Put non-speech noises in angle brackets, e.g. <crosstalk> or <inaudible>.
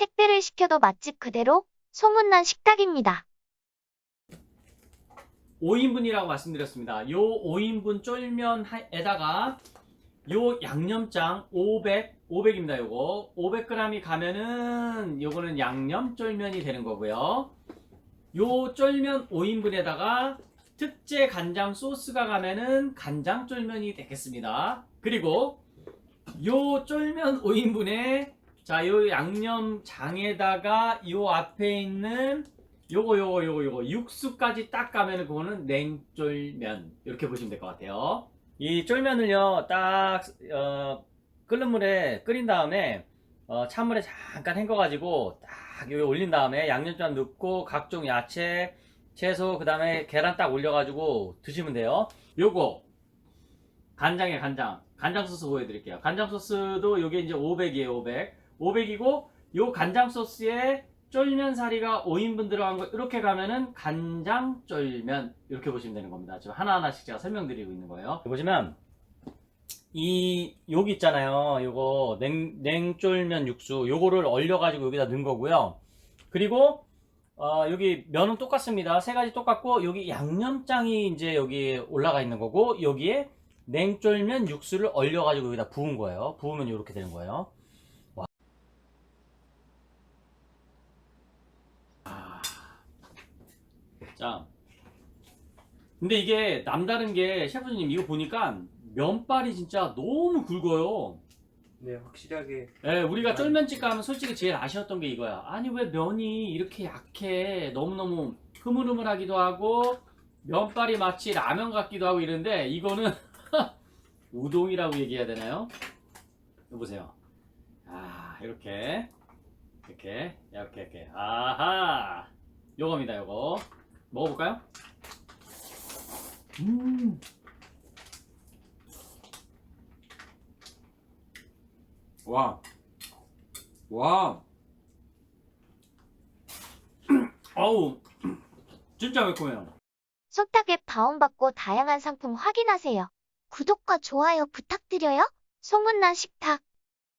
택배를 시켜도 맛집 그대로 소문난 식탁입니다. 5인분이라고 말씀드렸습니다. 요 5인분 쫄면에다가 요 양념장 500, 500입니다. 요거 500g이 가면은 요거는 양념 쫄면이 되는 거고요. 요 쫄면 5인분에다가 특제 간장 소스가 가면은 간장 쫄면이 되겠습니다. 그리고 요 쫄면 5인분에 자, 요 양념장에다가 요 앞에 있는 요거 요거 요거 요거 육수까지 딱 가면은 그거는 냉쫄면 이렇게 보시면 될 것 같아요. 이 쫄면을요 딱 어, 끓는 물에 끓인 다음에 어, 찬물에 잠깐 헹궈가지고 딱 여기 올린 다음에 양념장 넣고 각종 야채, 채소 그 다음에 계란 딱 올려가지고 드시면 돼요. 요거 간장에 간장 간장 소스 보여드릴게요. 간장 소스도 요게 이제 500이에요 500 500이고 요 간장 소스에 쫄면 사리가 5인분 들어간 거 이렇게 가면은 간장 쫄면 이렇게 보시면 되는 겁니다. 지금 하나하나씩 제가 설명드리고 있는 거예요. 보시면 이 여기 있잖아요. 요거 냉 냉쫄면 육수 요거를 얼려 가지고 여기다 넣은 거고요. 그리고 어, 여기 면은 똑같습니다. 세 가지 똑같고 여기 양념장이 이제 여기 올라가 있는 거고 여기에 냉쫄면 육수를 얼려 가지고 여기다 부은 거예요. 부으면 이렇게 되는 거예요. 자. 근데 이게 남다른 게 셰프님 이거 보니까 면발이 진짜 너무 굵어요. 네, 확실하게 예, 우리가 쫄면집 가면 솔직히 제일 아쉬웠던 게 이거야. 아니 왜 면이 이렇게 약해? 너무너무 흐물흐물하기도 하고 면발이 마치 라면 같기도 하고 이런데 이거는 <laughs> 우동이라고 얘기해야 되나요? 이거 보세요. 아, 이렇게 이렇게 이렇게 이렇게 아하 요겁니다, 요거 먹어볼까요? 음. 와. 와. <clears throat> 어우, 진짜 매콤해요. 소탁에 다운받고 다양한 상품 확인하세요. 구독과 좋아요 부탁드려요. 소문난 식탁